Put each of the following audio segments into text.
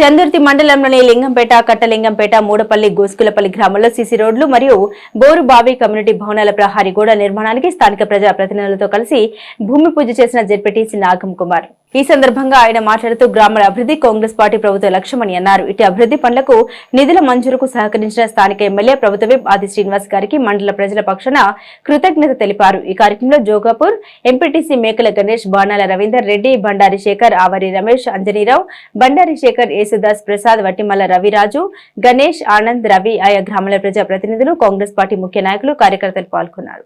చందుర్తి మండలంలోని లింగంపేట కట్టలింగంపేట మూడపల్లి గోసుకులపల్లి గ్రామంలో సీసీ రోడ్లు మరియు బోరు బావి కమ్యూనిటీ భవనాల ప్రహారీ గోడ నిర్మాణానికి స్థానిక ప్రజా ప్రతినిధులతో కలిసి భూమి పూజ చేసిన జెడ్పీటీసీ నాగం కుమార్. ఈ సందర్భంగా ఆయన మాట్లాడుతూ గ్రామాల అభివృద్ధి కాంగ్రెస్ పార్టీ ప్రభుత్వ లక్ష్యమని అన్నారు. ఇటు అభివృద్ధి పనులకు నిధుల మంజూరుకు సహకరించిన స్థానిక ఎమ్మెల్యే ప్రభుత్వ ఆది శ్రీనివాస్ గారికి మండల ప్రజల పక్షాన కృతజ్ఞత తెలిపారు. ఈ కార్యక్రమంలో జోగాపూర్ ఎంపీటీసీ మేకల గణేష్ బాణాల రవీందర్ రెడ్డి బండారి శేఖర్ ఆవరి రమేష్ అంజనీరావు బండారి శేఖర్ యేసుదాస్ ప్రసాద్ వట్టిమల్ల రవిరాజు గణేష్ ఆనంద్ రవి ఆయా గ్రామాల ప్రజా ప్రతినిధులు కాంగ్రెస్ పార్టీ ముఖ్య నాయకులు కార్యకర్తలు పాల్గొన్నారు.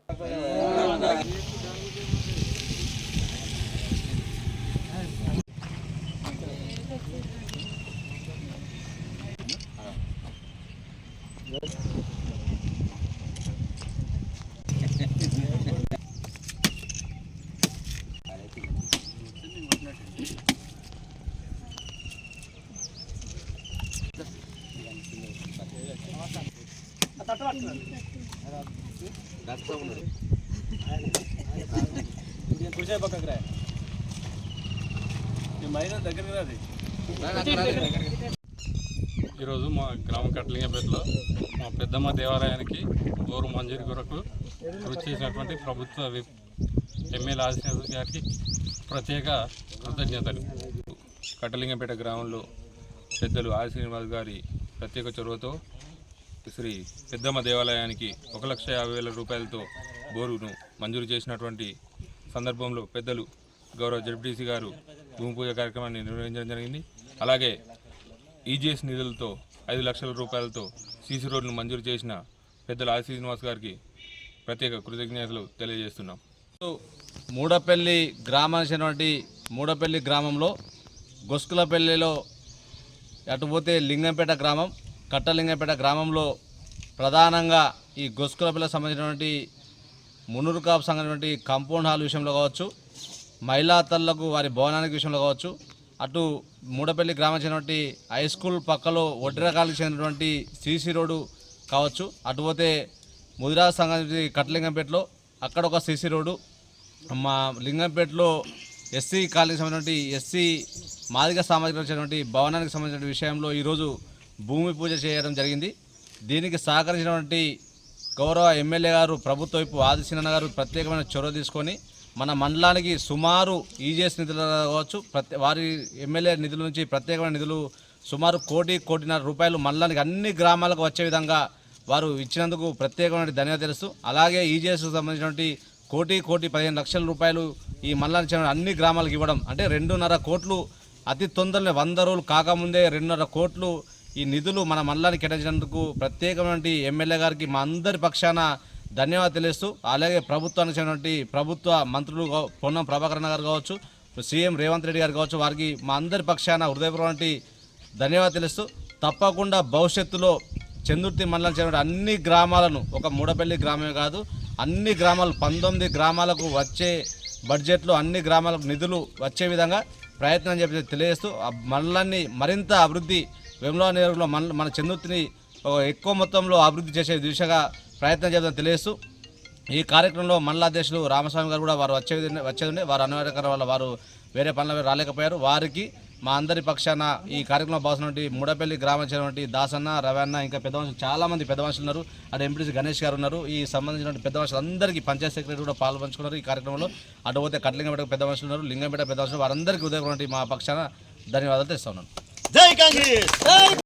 కుర్చీ పక్కకు రా ఈ మైదాన్ దగ్గర అది ఈరోజు మా గ్రామ కట్లింగపేటలో మా పెద్దమ్మ దేవాలయానికి గోరు మంజూరు కొరకు కృషి చేసినటువంటి ప్రభుత్వ ఎమ్మెల్యే ఆదిశ్రీనివాస్ గారికి ప్రత్యేక కృతజ్ఞతలు. కట్టలింగపేట గ్రామంలో పెద్దలు ఆది శ్రీనివాస్ గారి ప్రత్యేక చొరవతో శ్రీ పెద్దమ్మ దేవాలయానికి ఒక లక్ష యాభై వేల రూపాయలతో బోరును మంజూరు చేసినటువంటి సందర్భంలో పెద్దలు గౌరవ జడ్పీసీ గారు భూమి పూజ కార్యక్రమాన్ని నిర్వహించడం జరిగింది. అలాగే ఈజీఎస్ నిధులతో ఐదు లక్షల రూపాయలతో సీసీ రోడ్ను మంజూరు చేసిన పెద్దల ఆర్ శ్రీనివాస్ గారికి ప్రత్యేక కృతజ్ఞతలు తెలియజేస్తున్నాం. మూడపల్లి గ్రామానికి మూడపల్లి గ్రామంలో గొస్కులపల్లిలో అటు పోతే లింగంపేట గ్రామం కట్టలింగంపేట గ్రామంలో ప్రధానంగా ఈ గొస్కులపల్లికి సంబంధించినటువంటి మున్నూరు కాపు సంబంధించినటువంటి కంపౌండ్ హాల్ విషయంలో కావచ్చు మహిళా తల్లకు వారి భవనానికి విషయంలో కావచ్చు అటు మూడపల్లి గ్రామం చెందినటువంటి హై స్కూల్ పక్కలో ఒడ్రకాలకు చెందినటువంటి సీసీ రోడ్డు కావచ్చు. అటు పోతే ముదిరాజ్ సంఘం కట్టలింగంపేటలో అక్కడ ఒక సీసీ రోడ్డు. మా లింగంపేటలో ఎస్సీ కాలనీకి సంబంధించినటువంటి ఎస్సీ మాదిక సామాజిక వచ్చినటువంటి భవనానికి సంబంధించిన విషయంలో ఈరోజు భూమి పూజ చేయడం జరిగింది. దీనికి సహకరించినటువంటి గౌరవ ఎమ్మెల్యే గారు ప్రభుత్వ వైపు ఆదిశీనన్న గారు ప్రత్యేకమైన చొరవ తీసుకొని మన మండలానికి సుమారు ఈజీఎస్ నిధులు కావచ్చు ప్రతి వారి ఎమ్మెల్యే నిధుల నుంచి ప్రత్యేకమైన నిధులు సుమారు కోటి కోటిన్నర రూపాయలు మండలానికి అన్ని గ్రామాలకు వచ్చే విధంగా వారు ఇచ్చినందుకు ప్రత్యేకమైన ధన్యవాదాలు తెలుసు అలాగే ఈజీఎస్కు సంబంధించినటువంటి కోటి కోటి పదిహేను లక్షల రూపాయలు ఈ మండలానికి చెందిన అన్ని గ్రామాలకు ఇవ్వడం. అంటే రెండున్నర కోట్లు అతి తొందరలో వంద రోజులు కాకముందే రెండున్నర కోట్లు ఈ నిధులు మన మండలానికి కేటాయించినందుకు ప్రత్యేకమైన ఎమ్మెల్యే గారికి మా అందరి పక్షాన ధన్యవాదాలు తెలుస్తూ అలాగే ప్రభుత్వానికి చెందినటువంటి ప్రభుత్వ మంత్రులు పొన్నం ప్రభాకరణ గారు కావచ్చు సీఎం రేవంత్ రెడ్డి గారు కావచ్చు వారికి మా అందరి పక్షాన హృదయపూర్వక ధన్యవాదాలు తెలుస్తూ తప్పకుండా భవిష్యత్తులో చందుర్తి మండలం చెందిన అన్ని గ్రామాలను ఒక మూడపల్లి గ్రామమే కాదు అన్ని గ్రామాలు పంతొమ్మిది గ్రామాలకు వచ్చే బడ్జెట్లో అన్ని గ్రామాలకు నిధులు వచ్చే విధంగా ప్రయత్నం చెప్పి తెలియజేస్తూ ఆ మండలాన్ని మరింత అభివృద్ధి వేముల నియోజకవర్గంలో మన మన చందుర్తిని ఎక్కువ మొత్తంలో అభివృద్ధి చేసే దిశగా ప్రయత్నం చేద్దాం తెలియస్తూ ఈ కార్యక్రమంలో మండల అధ్యక్షులు రామస్వామి గారు కూడా వారు వచ్చే వచ్చేది ఉండే వారు అనివార్యకరం వల్ల వారు వేరే పనుల మీద రాలేకపోయారు. వారికి మా అందరి పక్షాన ఈ కార్యక్రమం బాగున్నటువంటి మూడపల్లి గ్రామం చెందినటువంటి దాసన్న రవన్న ఇంకా పెద్ద మనుషులు చాలామంది పెద్ద మనుషులు ఉన్నారు. అటు ఎంపీసీ గణేష్ గారు ఉన్నారు. ఈ సంబంధించిన పెద్ద మనుషులు అందరికీ పంచాయత్ సెక్రటరీ కూడా పాల్పంచుకున్నారు ఈ కార్యక్రమంలో. అటు పోతే కట్లింగంపేట పెద్ద మనుషులు ఉన్నారు. లింగంపేట పెద్ద మనుషులు వారందరికీ ఉదయం మా పక్షాన ధన్యవాదాలు తెస్తా ఉన్నాను జై కాంగ్రెస్!